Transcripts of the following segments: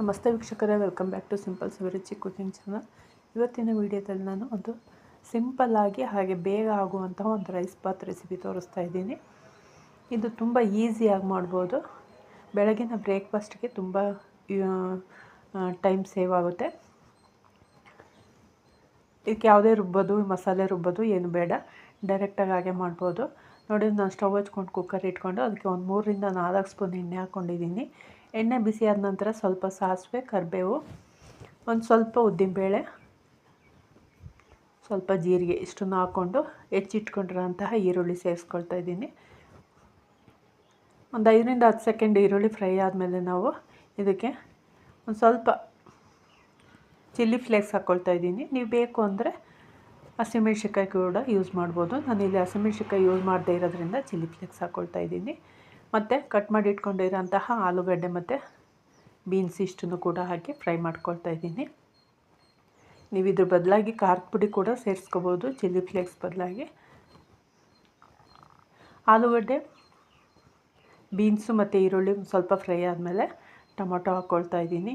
ನಮಸ್ತೆ ವೀಕ್ಷಕರೇ, welcome back to simple Saviruchi cooking channel. ಇವತ್ತಿನ ವಿಡಿಯೋದಲ್ಲಿ ನಾನು ಒಂದು ಸಿಂಪಲ್ ಆಗಿ ಹಾಗೆ ಬೇಗ ಆಗುವಂತಹ ಒಂದು ರೈಸ್ ಬಾತ್ ರೆಸಿಪಿ ತೋರಿಸ್ತಾ ಇದ್ದೀನಿ. ಇದು ತುಂಬ ಈಸಿಯಾಗಿ ಮಾಡ್ಬೋದು. ಬೆಳಗಿನ ಬ್ರೇಕ್ಫಾಸ್ಟ್ಗೆ ತುಂಬ ಟೈಮ್ ಸೇವ್ ಆಗುತ್ತೆ. ಇದಕ್ಕೆ ಯಾವುದೇ ರುಬ್ಬೋದು, ಮಸಾಲೆ ರುಬ್ಬೋದು ಏನು ಬೇಡ. ಡೈರೆಕ್ಟಾಗಿ ಹಾಗೆ ಮಾಡ್ಬೋದು. ನೋಡಿ, ನಾನು ಸ್ಟವ್ ಹಚ್ಕೊಂಡು ಕುಕ್ಕರ್ ಇಟ್ಕೊಂಡು ಅದಕ್ಕೆ ಒಂದು ಮೂರರಿಂದ ನಾಲ್ಕು ಸ್ಪೂನ್ ಎಣ್ಣೆ ಹಾಕ್ಕೊಂಡಿದ್ದೀನಿ. ಎಣ್ಣೆ ಬಿಸಿಯಾದ ನಂತರ ಸ್ವಲ್ಪ ಸಾಸಿವೆ, ಕರಿಬೇವು, ಒಂದು ಸ್ವಲ್ಪ ಉದ್ದಿನಬೇಳೆ ಸ್ವಲ್ಪ ಜೀರಿಗೆ ಇಷ್ಟನ್ನು ಹಾಕ್ಕೊಂಡು ಹೆಚ್ಚಿಟ್ಕೊಂಡಿರೋಂತಹ ಈರುಳ್ಳಿ ಸೇರಿಸ್ಕೊಳ್ತಾ ಇದ್ದೀನಿ. ಒಂದು ಐದರಿಂದ ಹತ್ತು ಸೆಕೆಂಡ್ ಈರುಳ್ಳಿ ಫ್ರೈ ಆದಮೇಲೆ ನಾವು ಇದಕ್ಕೆ ಒಂದು ಸ್ವಲ್ಪ ಚಿಲ್ಲಿ ಫ್ಲೇಕ್ಸ್ ಹಾಕ್ಕೊಳ್ತಾ ಇದ್ದೀನಿ. ನೀವು ಬೇಕು ಅಂದರೆ ಹಸಿಮೆಣ್ಸಿಕಾಯಿ ಕೂಡ ಯೂಸ್ ಮಾಡ್ಬೋದು. ನಾನು ಇಲ್ಲಿ ಹಸಿಮೆಣ್ಸಿಕಾಯಿ ಯೂಸ್ ಮಾಡದೇ ಇರೋದ್ರಿಂದ ಚಿಲ್ಲಿ ಫ್ಲೇಕ್ಸ್ ಹಾಕ್ಕೊಳ್ತಾ ಇದ್ದೀನಿ. ಮತ್ತು ಕಟ್ ಮಾಡಿ ಇಟ್ಕೊಂಡಿರೋಂತಹ ಆಲೂಗಡ್ಡೆ ಮತ್ತು ಬೀನ್ಸ್ ಇಷ್ಟನ್ನು ಕೂಡ ಹಾಕಿ ಫ್ರೈ ಮಾಡ್ಕೊಳ್ತಾ ಇದ್ದೀನಿ. ನೀವು ಇದ್ರ ಬದಲಾಗಿ ಖಾರದ ಪುಡಿ ಕೂಡ ಸೇರಿಸ್ಕೋಬೋದು ಚಿಲ್ಲಿ ಫ್ಲೇಕ್ಸ್ ಬದಲಾಗಿ. ಆಲೂಗಡ್ಡೆ ಬೀನ್ಸು ಮತ್ತು ಈರುಳ್ಳಿ ಸ್ವಲ್ಪ ಫ್ರೈ ಆದಮೇಲೆ ಟೊಮೊಟೊ ಹಾಕ್ಕೊಳ್ತಾ ಇದ್ದೀನಿ.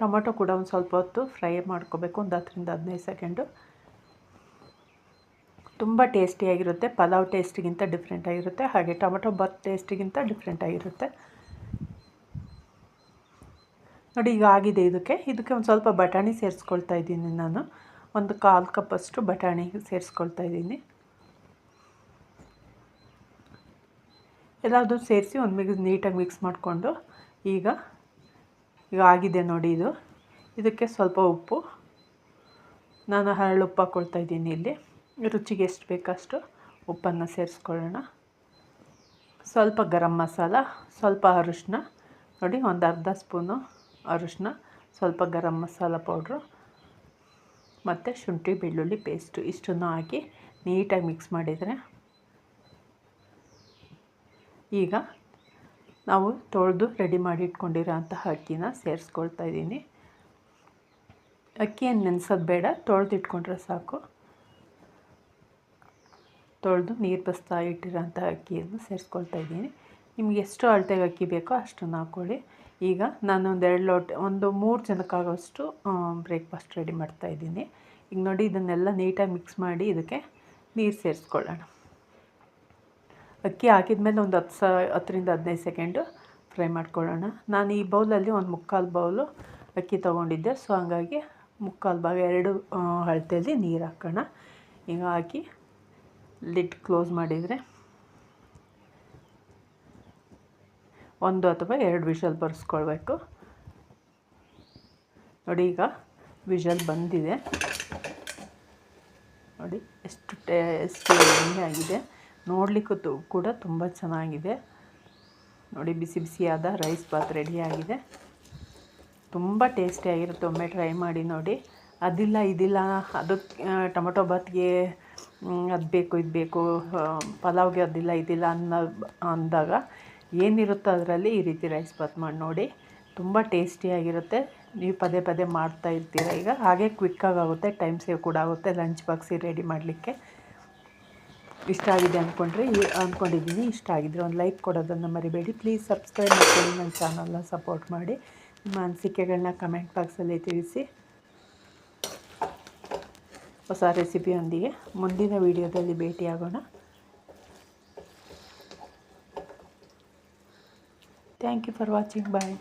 ಟೊಮೊಟೊ ಕೂಡ ಒಂದು ಸ್ವಲ್ಪ ಹೊತ್ತು ಫ್ರೈ ಮಾಡ್ಕೋಬೇಕು, ಒಂದು ಹತ್ತರಿಂದ ಹದಿನೈದು ಸೆಕೆಂಡು ತುಂಬ ಟೇಸ್ಟಿಯಾಗಿರುತ್ತೆ ಪಲಾವ್ ಟೇಸ್ಟಿಗಿಂತ ಡಿಫ್ರೆಂಟ್ ಆಗಿರುತ್ತೆ. ಹಾಗೆ ಟೊಮೊಟೊ ಬಾತ್ ಟೇಸ್ಟಿಗಿಂತ ಡಿಫ್ರೆಂಟ್ ಆಗಿರುತ್ತೆ. ನೋಡಿ, ಈಗ ಆಗಿದೆ ಇದಕ್ಕೆ. ಇದಕ್ಕೆ ಒಂದು ಸ್ವಲ್ಪ ಬಟಾಣಿ ಸೇರಿಸ್ಕೊಳ್ತಾ ಇದ್ದೀನಿ ನಾನು. ಒಂದು ಕಾಲು ಕಪ್ಪಷ್ಟು ಬಟಾಣಿ ಸೇರಿಸ್ಕೊಳ್ತಾ ಇದ್ದೀನಿ. ಎಲ್ಲದೂ ಸೇರಿಸಿ ಒಂದು ಮಿಕ್ಸ್ ನೀಟಾಗಿ ಮಿಕ್ಸ್ ಮಾಡಿಕೊಂಡು ಈಗ ಈಗ ಆಗಿದೆ ನೋಡಿ ಇದು. ಇದಕ್ಕೆ ಸ್ವಲ್ಪ ಉಪ್ಪು. ನಾನು ಹರಳು ಉಪ್ಪು ಹಾಕ್ಕೊಳ್ತಾ ಇದ್ದೀನಿ ಇಲ್ಲಿ. ರುಚಿಗೆ ಎಷ್ಟು ಬೇಕಷ್ಟು ಉಪ್ಪನ್ನು ಸೇರಿಸ್ಕೊಳ್ಳೋಣ. ಸ್ವಲ್ಪ ಗರಂ ಮಸಾಲ, ಸ್ವಲ್ಪ ಅರಿಶಿನ ನೋಡಿ, ಒಂದು ಅರ್ಧ ಸ್ಪೂನು ಅರಿಶಿನ ಸ್ವಲ್ಪ ಗರಂ ಮಸಾಲ ಪೌಡ್ರು ಮತ್ತು ಶುಂಠಿ ಬೆಳ್ಳುಳ್ಳಿ ಪೇಸ್ಟು ಇಷ್ಟನ್ನು ಹಾಕಿ ನೀಟಾಗಿ ಮಿಕ್ಸ್ ಮಾಡಿದರೆ ಈಗ ನಾವು ತೊಳೆದು ರೆಡಿ ಮಾಡಿ ಇಟ್ಕೊಂಡಿರೋ ಅಂತಹ ಅಕ್ಕಿನ ಸೇರಿಸ್ಕೊಳ್ತಾ ಇದ್ದೀನಿ. ಅಕ್ಕಿಯನ್ನು ನೆನೆಸೋದು ಬೇಡ ತೊಳೆದು ಇಟ್ಕೊಂಡ್ರೆ ಸಾಕು. ತೊಳೆದು ನೀರು ಬಸ್ತಾ ಇಟ್ಟಿರೋಂಥ ಅಕ್ಕಿಯನ್ನು ಸೇರಿಸ್ಕೊಳ್ತಾ ಇದ್ದೀನಿ. ನಿಮ್ಗೆ ಎಷ್ಟು ಅಳತೆಗೆ ಅಕ್ಕಿ ಬೇಕೋ ಅಷ್ಟನ್ನು ಹಾಕ್ಕೊಳ್ಳಿ. ಈಗ ನಾನು ಎರಡು ಲೋಟ, ಒಂದು ಮೂರು ಜನಕ್ಕಾಗೋಷ್ಟು ಬ್ರೇಕ್ಫಾಸ್ಟ್ ರೆಡಿ ಮಾಡ್ತಾ ಇದ್ದೀನಿ. ಈಗ ನೋಡಿ, ಇದನ್ನೆಲ್ಲ ನೀಟಾಗಿ ಮಿಕ್ಸ್ ಮಾಡಿ ಇದಕ್ಕೆ ನೀರು ಸೇರಿಸ್ಕೊಳ್ಳೋಣ. ಅಕ್ಕಿ ಹಾಕಿದ ಮೇಲೆ ಒಂದು ಹತ್ತು ಸ, ಹತ್ತರಿಂದ ಹದಿನೈದು ಸೆಕೆಂಡು ಫ್ರೈ ಮಾಡ್ಕೊಳ್ಳೋಣ. ನಾನು ಈ ಬೌಲಲ್ಲಿ ಒಂದು ಮುಕ್ಕಾಲು ಬೌಲು ಅಕ್ಕಿ ತೊಗೊಂಡಿದ್ದೆ. ಸೊ, ಹಂಗಾಗಿ ಮುಕ್ಕಾಲು ಭಾಗ ಎರಡು ಅಳತೆಯಲ್ಲಿ ನೀರು ಹಾಕೋಣ. ಈಗ ಹಾಕಿ ಲಿಡ್ ಕ್ಲೋಸ್ ಮಾಡಿದರೆ ಒಂದು ಅಥವಾ ಎರಡು ವಿಷಲ್ ಬರ್ಸ್ಕೊಳ್ಬೇಕು. ನೋಡಿ, ಈಗ ವಿಷಲ್ ಬಂದಿದೆ. ನೋಡಿ, ಎಷ್ಟು ಟೇಸ್ಟಿ ಆಗಿದೆ. ನೋಡಲಿಕ್ಕೂ ಕೂಡ ತುಂಬ ಚೆನ್ನಾಗಿದೆ. ನೋಡಿ, ಬಿಸಿ ಬಿಸಿಯಾದ ರೈಸ್ ಬಾತ್ ರೆಡಿಯಾಗಿದೆ ತುಂಬ ಟೇಸ್ಟಿಯಾಗಿರುತ್ತೆ ಒಮ್ಮೆ ಟ್ರೈ ಮಾಡಿ ನೋಡಿ. ಅದಿಲ್ಲ, ಇದಿಲ್ಲ. ಅದಕ್ಕೆ, ಟೊಮೊಟೊ ಬಾತ್ಗೆ ಅದು ಬೇಕು, ಇದು ಬೇಕು ಪಲಾವ್ಗೆ ಅದಿಲ್ಲ, ಇದಿಲ್ಲ ಅನ್ನೋ, ಅಂದಾಗ ಏನಿರುತ್ತೋ ಅದರಲ್ಲಿ ಈ ರೀತಿ ರೈಸ್ ಬಾತ್ ಮಾಡಿ ನೋಡಿ. ತುಂಬ ಟೇಸ್ಟಿಯಾಗಿರುತ್ತೆ ನೀವು ಪದೇ ಪದೇ ಮಾಡ್ತಾ ಇರ್ತೀರ ಈಗ. ಹಾಗೆ ಕ್ವಿಕ್ಕಾಗಿ ಆಗುತ್ತೆ ಟೈಮ್ ಸೇವ್ ಕೂಡ ಆಗುತ್ತೆ ಲಂಚ್ ಬಾಕ್ಸಿ ರೆಡಿ ಮಾಡಲಿಕ್ಕೆ. ಇಷ್ಟ ಆಗಿದೆ ಅಂದ್ಕೊಂಡ್ರೆ ಅಂದ್ಕೊಂಡಿದ್ದೀನಿ ಇಷ್ಟ ಆಗಿದ್ರೆ ಒಂದು ಲೈಕ್ ಕೊಡೋದನ್ನು ಮರಿಬೇಡಿ. ಪ್ಲೀಸ್ ಸಬ್ಸ್ಕ್ರೈಬ್ ಮಾಡ್ಕೊಳ್ಳಿ ನನ್ನ ಚಾನಲ್ನ ಸಪೋರ್ಟ್ ಮಾಡಿ. ನಿಮ್ಮ ಅನಿಸಿಕೆಗಳನ್ನ ಕಮೆಂಟ್ ಬಾಕ್ಸಲ್ಲಿ ತಿಳಿಸಿ. ಹೊಸ ರೆಸಿಪಿಯೊಂದಿಗೆ ಮುಂದಿನ ವಿಡಿಯೋದಲ್ಲಿ ಭೇಟಿಯಾಗೋಣ. Thank you for watching bye